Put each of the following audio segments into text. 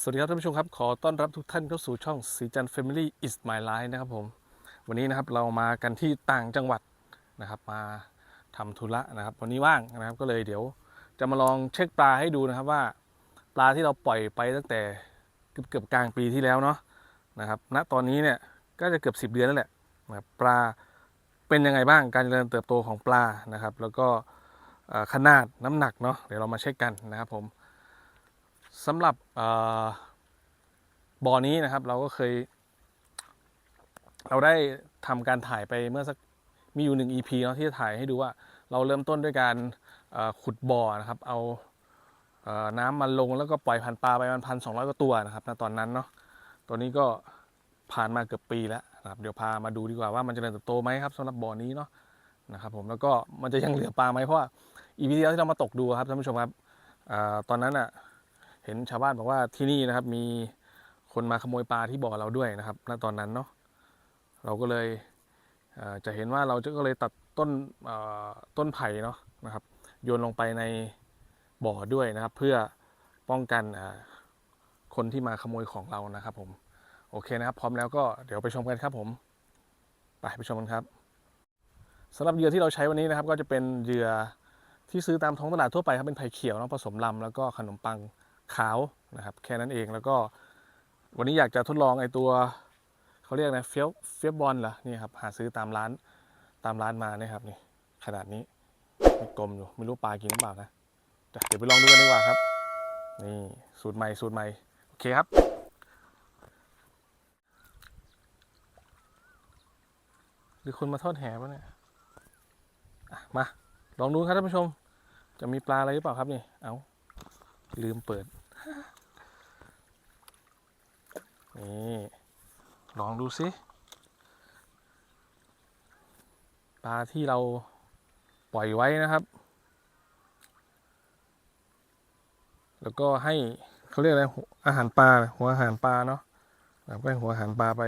สวัสดีครับท่านผู้ชมครับ ขอต้อนรับทุกท่านเข้าสู่ช่องสีจัน Family is my life นะครับผมวันนี้นะครับเรามากันที่ต่างจังหวัดนะครับมาทำธุระนะครับวันนี้ว่างนะครับก็เลยเดี๋ยวจะมาลองเช็คปลาให้ดูนะครับว่า ปลาที่เราปล่อยไปตั้งแต่เกือบเกือบกลางปีที่แล้วเนาะนะครับณตอนนี้เนี่ยก็จะเกือบ 10 เดือนแล้วแหละนะครับปลาเป็นยังไงบ้างการเจริญเติบโตของปลานะครับ แล้วก็ขนาดน้ำหนักเนาะเดี๋ยวเรามาเช็คกันนะครับผม สำหรับบ่อนี้นะครับ เราก็เคย เราได้ทำการถ่ายไปเมื่อสักมีอยู่หนึ่ง EP เนาะที่จะถ่ายให้ดูว่า เราเริ่มต้นด้วยการขุดบ่อนะครับ เอาเอน้ำมันลงแล้วก็ปล่อยพันปลาไปมันพันสองร้อยกว่าตัวนะครับณตอนนั้นเนาะตัวนี้ก็ผ่านมาเกือบปีแล้วนะครับเดี๋ยวพามาดูดีกว่าว่ามันจะเริญเติบโตไหมครับสำหรับบ่อนี้เนาะนะครับผมแล้วก็มันจะยังเหลือปลาไหมเพราะว่า EP ที่แล้วที่เรามาตกดูครับท่านผู้ชมครับอตอนนั้นอะ เห็นชาวบ้านบอกว่าที่นี่นะครับ มีคนมาขโมยปลาที่บ่อเราด้วยนะครับณตอนนั้นเนาะเราก็เลยจะเห็นว่าเราจะก็เลยตัดต้นต้นไผ่เนาะนะครับ โยนลงไปในบ่อด้วยนะครับ เพื่อป้องกันคนที่มาขโมยของเรานะครับ ผมโอเคนะครับ พร้อมแล้วก็เดี๋ยวไปชมกันครับผมไปไปชมกันครับสำหรับเหยื่อที่เราใช้วันนี้นะครับ ก็จะเป็นเหยื่อที่ซื้อตามท้องตลาดทั่วไปครับเป็นไผ่เขียวเนาะผสมลำแล้วก็ขนมปัง ขาวนะครับ แค่นั้นเองแล้วก็วันนี้อยากจะทดลองไอตัวเขาเรียกนะเฟียเฟียบอลเหรอนี่ครับหาซื้อตามร้านตามร้านมานี่ครับนี่ขนาดนี้มีกลมอยู่ไม่รู้ปลากินหรือเปล่านะเดี๋ยวไปลองดูกันดีกว่าครับ นี่สูตรใหม่สูตรใหม่โอเคครับหรือคนมาทอดแหปะเนี่ยมาลองดูครับท่านผู้ชม จะมีปลาอะไรหรือเปล่าครับนี่เอาลืมเปิด นี่ ลองดูสิปลาที่เราปล่อยไว้นะครับ แล้วก็ให้เขาเรียกอะไรอาหารปลาหัวอาหารปลาเนาะนะครับก็ให้หัวอาหารปลาไป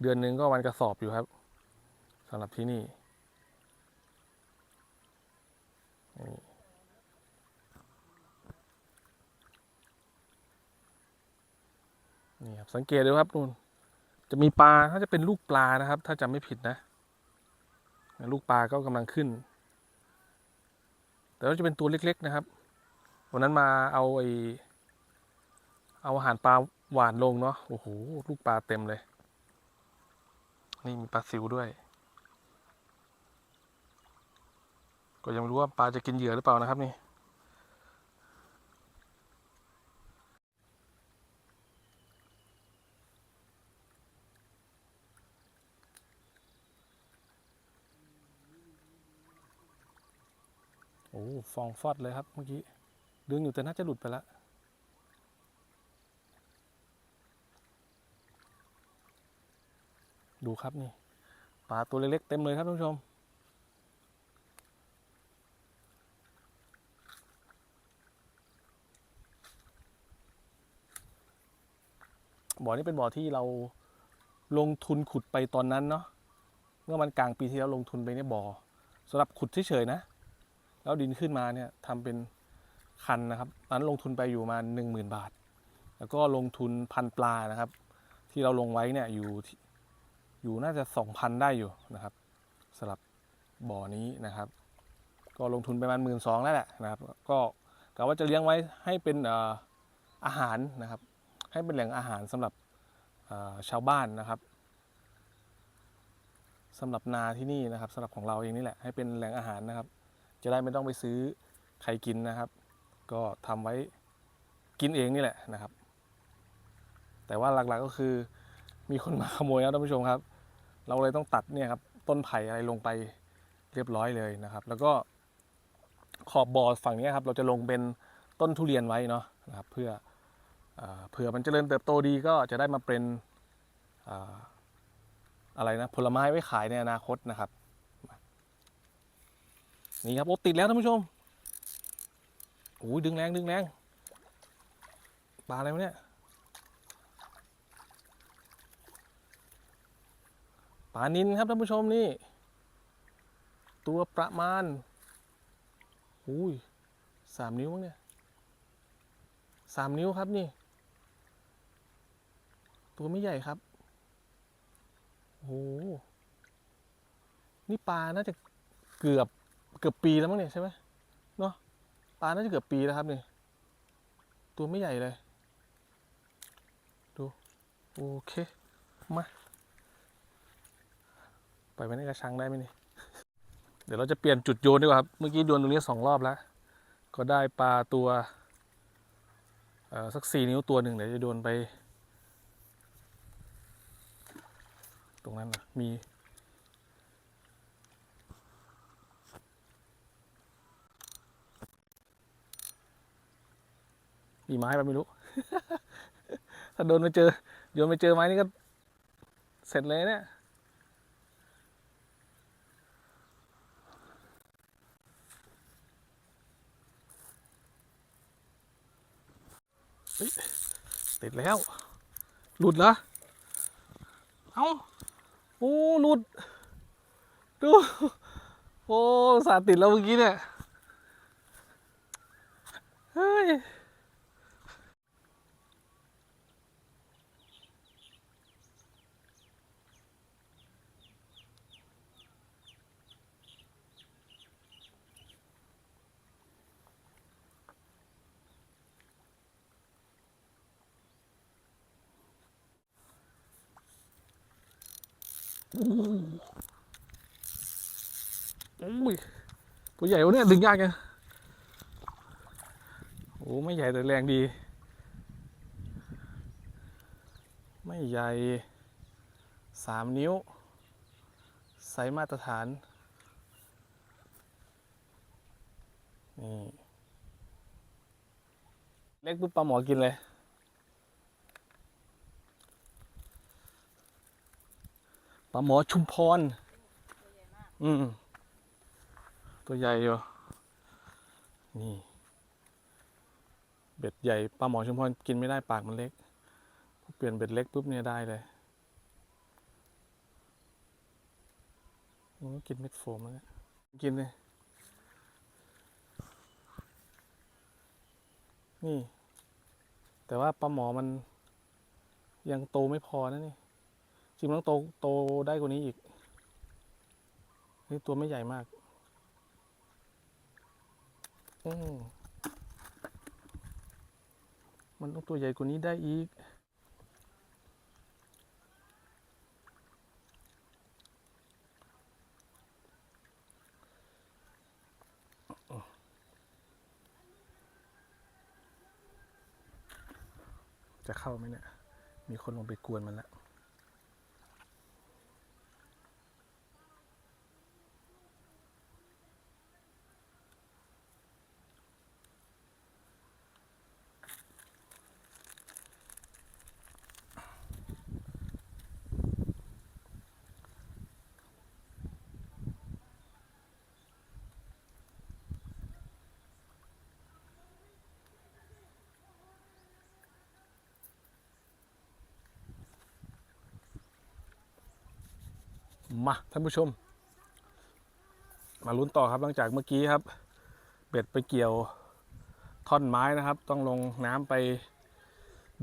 เดือนหนึงก็วันกระสอบอยู่ครับสำหรับที่นี่นี่นี่ครับสังเกตดูครับนู่น จะมีปลาถ้าจะเป็นลูกปลานะครับ ถ้าจำไม่ผิดนะ ลูกปลาก็กำลังขึ้น แต่ว่าจะเป็นตัวเล็ก ๆ นะครับ วันนั้นมาเอาไอเอาอาหารปลาหวานลงเนาะโอ้โหลูกปลาเต็มเลย นี่มีปลาซิวด้วย ก็ยังไม่รู้ว่าปลาจะกินเหยื่อหรือเปล่านะครับนี่ โอ้ฟองฟอดเลยครับเมื่อกี้ดึงอยู่แต่น่าจะหลุดไปแล้วดูครับนี่ปลาตัวเล็กๆเต็มเลยครับท่านผู้ชม บ่อนี้เป็นบ่อที่เราลงทุนขุดไปตอนนั้นเนาะเมื่อมันกลางปีที่แล้วลงทุนไปในบ่อสำหรับขุดเฉยๆนะ แล้วดินขึ้นมาเนี่ยทำเป็นคันนะครับนั้นลงทุนไปอยู่มาหนึ่งหมื่นบาท แล้วก็ลงทุนพันปลานะครับ ที่เราลงไว้เนี่ยอยู่อยู่น่าจะสองพันได้อยู่นะครับสำหรับบ่อนี้นะครับ ก็ลงทุนไปประมาณหมื่นสองแล้วแหละนะครับ ก็กะว่าจะเลี้ยงไว้ให้เป็นอาหารนะครับ ให้เป็นแหล่งอาหารสำหรับชาวบ้านนะครับสำหรับนาที่นี่นะครับสำหรับของเราเองนี่แหละให้เป็นแหล่งอาหารนะครับ จะได้ไม่ต้องไปซื้อใครกินนะครับ ก็ทำไว้กินเองนี่แหละนะครับ แต่ว่าหลักๆก็คือมีคนมาขโมยนะท่านผู้ชมครับ เราเลยต้องตัดเนี่ยครับต้นไผ่อะไรลงไปเรียบร้อยเลยนะครับ แล้วก็ขอบบ่อฝั่งนี้ครับเราจะลงเป็นต้นทุเรียนไว้เนาะนะครับ เพื่อเอ่อเผื่อมันเจริญเติบโตดีก็จะได้มาเป็นออะไรนะผลไม้ไว้ขายในอนาคตนะครับ นี่ครับโอ้ติดแล้วท่านผู้ชมโอ้ยดึงแรงดึงแรงปลาอะไรวะเนี่ยปลานินครับท่านผู้ชมนี่ ตัวประมาณอุ้ยสามนิ้วมั้งเนี่ยสามนิ้วครับนี่ ตัวไม่ใหญ่ครับโอ้โหนี่ปลาน่าจะเกือบ เกือบปีแล้วมั้งเนี่ยใช่ไหมเนาะปลาน่าจะเกือบปีแล้วครับเนี่ยตัวไม่ใหญ่เลย ดูโอเคมาไปไว้ในกระชังได้ไหมนี่เดี๋ยวเราจะเปลี่ยนจุดโยนดีกว่าครับ เมื่อกี้โยนตรงนี้สองรอบแล้ว ก็ได้ปลาตัวสักสี่นิ้วตัวหนึ่งเดี๋ยวจะโดนไป ตรงนั้นนะมีมีไม้ปะไม่รู้ ถ้าโดนไปเจอ โยนไปเจอไม้นี่ก็ เสร็จเลยเนี่ยเติดแล้ว หลุดเหรอ เอ้า โอ้ หลุด ดู โอ้ สาติดแล้วเมื่อกี้เนี่ย เฮ้ย อุ้ยตัวใหญ่วะเนี่ยดึงยากไงโอ้ไม่ใหญ่แต่แรงดี ไม่ใหญ่สามนิ้วไซส์มาตรฐานนี่เล็กปุ๊บปลาหมอกินเลย ปลาหมอชุมพร อืม ตัวใหญ่อยู่ นี่ เบ็ดใหญ่ปลาหมอชุมพรกินไม่ได้ปากมันเล็ก เปลี่ยนเบ็ดเล็กปุ๊บเนี่ยได้เลยมันกินเม็ดโฟมแล้วกินเลย นี่ แต่ว่าปลาหมอมันยังโตไม่พอนะนี่ จริงมันต้องโตโตได้กว่านี้อีก นี่ตัวไม่ใหญ่มากอืมมันต้องตัวใหญ่กว่านี้ได้อีก จะเข้าไหมเนี่ย มีคนลงไปกวนมันแล้ว มาท่านผู้ชม มาลุ้นต่อครับหลังจากเมื่อกี้ครับ เบ็ดไปเกี่ยวท่อนไม้นะครับ ต้องลงน้ำไป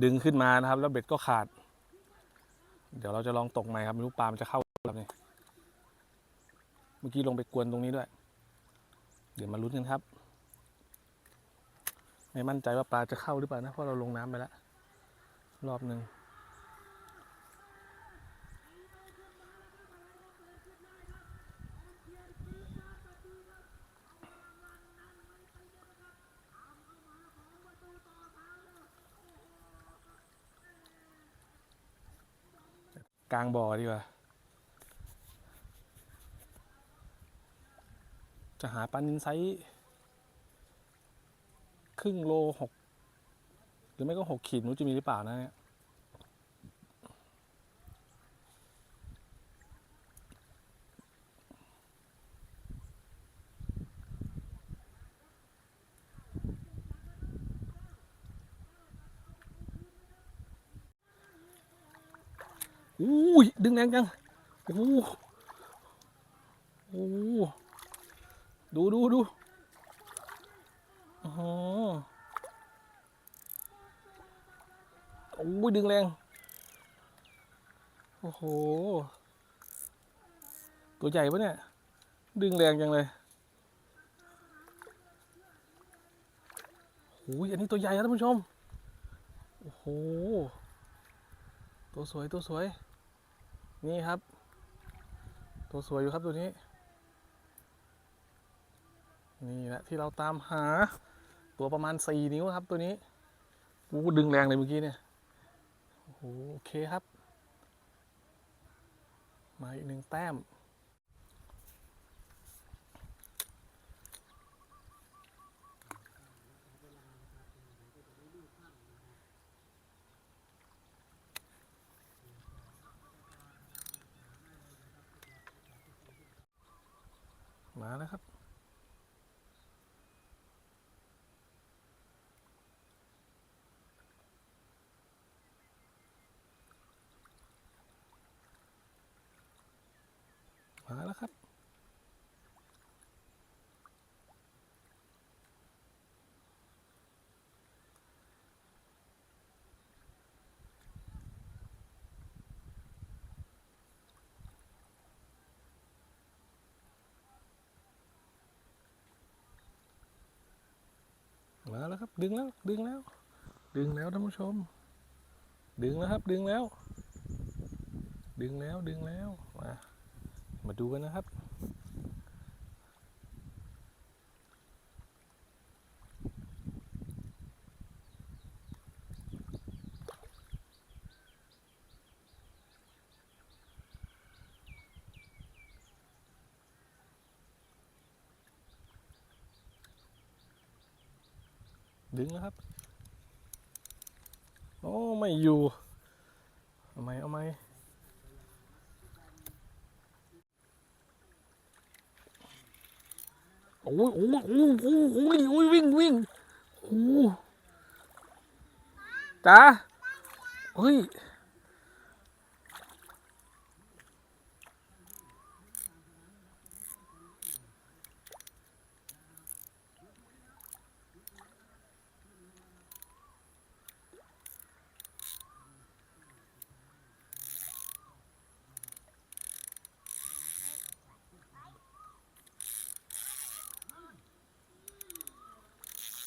ดึงขึ้นมานะครับ แล้วเบ็ดก็ขาด เดี๋ยวเราจะลองตกใหม่ครับไม่รู้ปลามันจะเข้าหรือเปล่าเนี่ยเมื่อกี้ลงไปกวนตรงนี้ด้วย เดี๋ยวมาลุ้นกันครับ ไม่มั่นใจว่าปลาจะเข้าหรือเปล่านะเพราะเราลงน้ำไปแล้วรอบหนึ่ง กลางบ่อดีกว่า จะหาปลานินไซส์ครึ่งโลหกหรือไม่ก็หกขีดนู้จะมีหรือเปล่านะเนี่ยอุ้ย ดึงแรงจัง โอ้โหโอ้โหดูดูดูโอ้โหโอ้ยดึงแรง โอ้โห ตัวใหญ่ปะเนี่ย ดึงแรงจังเลยโอ้ยอันนี้ตัวใหญ่ครับท่านผู้ชม โอ้โห ตัวสวยตัวสวย นี่ครับ ตัวสวยอยู่ครับตัวนี้ นี่แหละที่เราตามหา ตัวประมาณสี่นิ้วครับตัวนี้โอ้ดึงแรงเลยเมื่อกี้เนี่ยโอเคครับ มาอีกหนึ่งแต้ม มาแล้วครับ แล้วครับ ดึงแล้ว ดึงแล้ว ดึงแล้วท่านผู้ชม ดึงแล้วครับ ดึงแล้ว ดึงแล้วดึงแล้ว มา มาดูกันนะครับ ดึงนะครับ โอ้ไม่อยู่เอาไหมเอาไหมโอ้ยโอ้ยโอ้ยโอ้ยโอ้ยโอ้ยวิ่งวิ่งโอ้จ้าเฮ้ย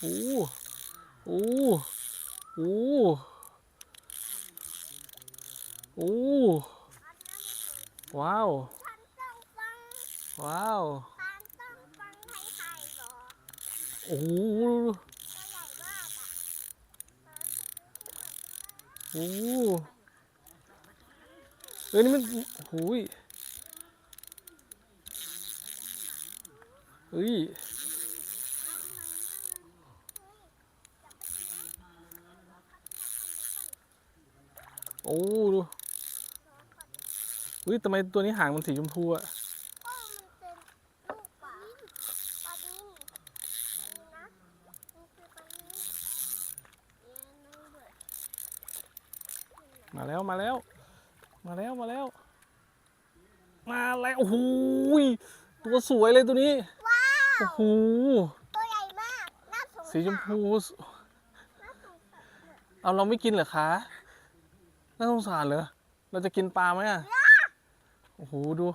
โอ้โอ้โอ้โอ้ว้าว ฉันต้องฟังว้าวฉันต้องฟังให้ใครอโอ้โหตัวใหญ่มากอะโอ้เอ้ยนี่มันโอ้ยเฮ้ย อ้ดูอุ้ยทำไมตัวนี้หางมันสีชมพูอะก็มันเป็นลูกปลาปลาดินนี่นะนี่คือปลาดินเย็นนู่นด้วยมาแล้วมาแล้ว มาแล้วมาแล้ว มาแล้วโอ้โหยตัวสวยเลยตัวนี้ว้าโอ้วโหตัวใหญ่มากน่าสงสารสีชมพูน่าสงสารเอาเราไม่กินเหรอคะ น่าสงสารเหรอ เราจะกินปลาไหมอะ โอ้โห ดู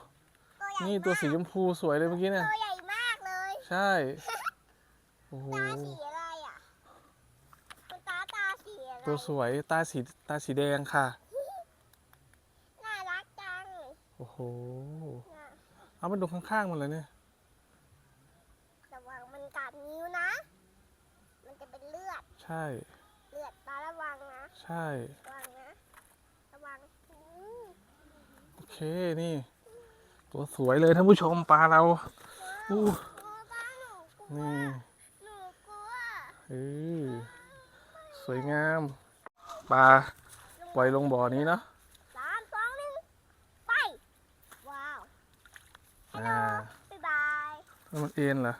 ตัวใหญ่นี่ตัวสีชมพูสวยเลยเมื่อกี้เนี่ย ตัวใหญ่มากเลย ใช่ โอ้โห ตาสีอะไรอะคุณตาตาสีอะไรตัวสวย ตาสี ตาสีแดงค่ะ น่ารักจังโอ้โห น่ะเอามันดูข้างๆมันเลยเนี่ย ระวังมันกัดนิ้วนะ มันจะเป็นเลือด ใช่ เลือดตาระวังนะ ใช่ระวังนะ ระวังอืม โอ เคนี่ ตัวสวยเลยท่านผู้ชมปลาเราอู้กลัวป้าหนูกลัวนี่หนูกลัวเออสวยงาม ปลาปล่อยลงบ่อนี้เนาะสามสองหนึ่งไป ว้าวฮัลโหลอ่าบ๊ายบายแล้วมันเอ็นเหรอ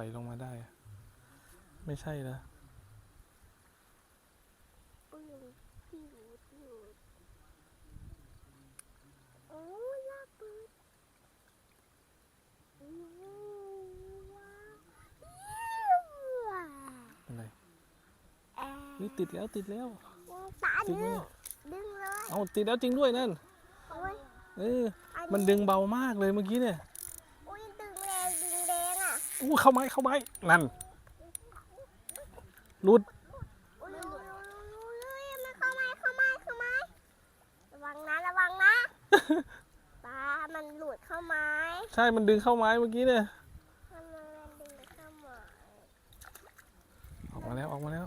อยลงมาได้ ไม่ใช่นะอะไรนี่ติดแล้วติดแล้วติดแล้วเอาติดแล้วจริงด้วยนั่นเออมันดึงเบามากเลยเมื่อกี้เนี่ย อะอู้เข้าไม้เข้าไม้นั่นหลุดอุ้ยอุ้ยอุ้ยอุ้ยอุ้ยมันเข้าไม้เข้าไม้เข้าไม้ระวังนะระวังนะปลามันหลุดเข้าไม้ ใช่มันดึงเข้าไม้เมื่อกี้เนี่ยทำไมมันดึงเข้าไม้ออกมาแล้วออกมาแล้ว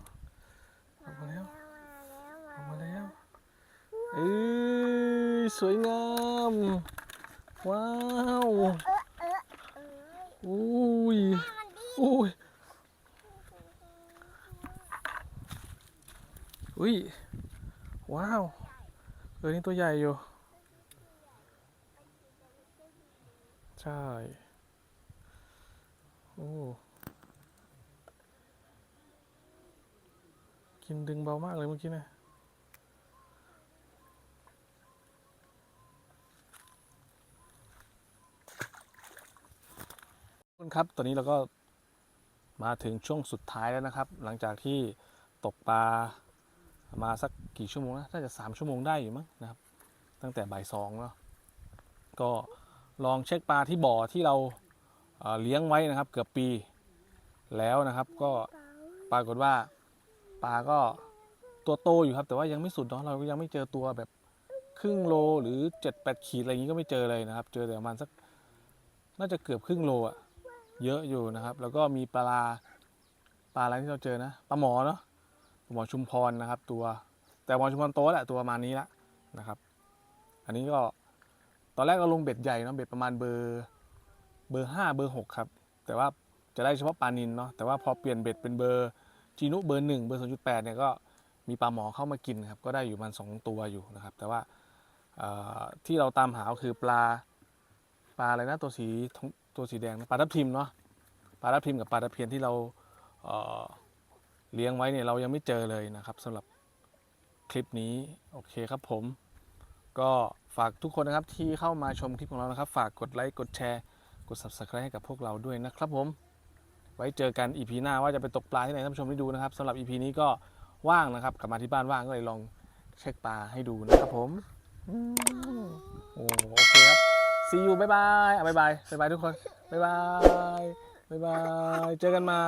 ออกมาแล้วออกมาแล้วเอ้ยสวยงาม ว้าวเอ อุ้ยอุ้ยอุ้ย ว้าวเออนี่ตัวใหญ่อยู่ ใช่ โอ้ กินดึงเบามากเลยเมื่อกี้เนี่ย คนครับ ตอนนี้เราก็มาถึงช่วงสุดท้ายแล้วนะครับ หลังจากที่ตกปลามาสักกี่ชั่วโมงนะน่าจะสามชั่วโมงได้อยู่มั้งนะครับ ตั้งแต่บ่ายสองเนาะก็ลองเช็คปลาที่บ่อที่เราเลี้ยงไว้นะครับ เกือบปีแล้วนะครับ ก็ปรากฏว่าปลาก็ตัวโตอยู่ครับ แต่ว่ายังไม่สุดเนาะเรายังไม่เจอตัวแบบครึ่งโลหรือ7จ็ดแปดขีดอะไรอย่างนี้ก็ไม่เจอเลยนะครับ เจอแต่ประมาณสักน่าจะเกือบครึ่งโลอะ เยอะอยู่นะครับ แล้วก็มีปลาปลาอะไรที่เราเจอนะปลาหมอเนาะปลาหมอชุมพรนะครับ ตัวแต่หมอชุมพรโตแหละตัวประมาณนี้ละนะครับ อันนี้ก็ตอนแรกเราลงเบ็ดใหญ่เนาะเบ็ดประมาณเบอร์เบอร์ห้าเบอร์หกครับ แต่ว่าจะได้เฉพาะปลานินเนาะแต่ว่าพอเปลี่ยนเบ็ดเป็นเบอร์จีนุเบอร์หนึ่งเบอร์ศูนย์จุดแปดเนี่ยก็มีปลาหมอเข้ามากินครับก็ได้อยู่ประมันสองตัวอยู่นะครับ แต่ว่าที่เราตามหาคือปลาปลาอะไรนะตัวสีทองตัวสีแดงปลาทับทิมเนาะปลาทับทิมกับปลาตะเพียนที่เราเเลี้ยงไว้เนี่ยเรายังไม่เจอเลยนะครับสำหรับคลิปนี้โอเคครับผม ก็ฝากทุกคนนะครับที่เข้ามาชมคลิปของเรานะครับ ฝากกดไลค์กดแชร์กด subscribe ให้กับพวกเราด้วยนะครับผม ไว้เจอกัน EP หน้าว่าจะไปตกปลาที่ไหนท่านผู้ชมได้ดูนะครับสำหรับ EP นี้ก็ว่างนะครับกลับมาที่บ้านว่างก็เลยลองเช็คปลาให้ดูนะครับผมโอโอเคครับ ซีอูบ๊ายบายอะบ๊ายบายบ๊ายบายทุกคนบ๊ายบายบ๊ายบายเจอกันใหม่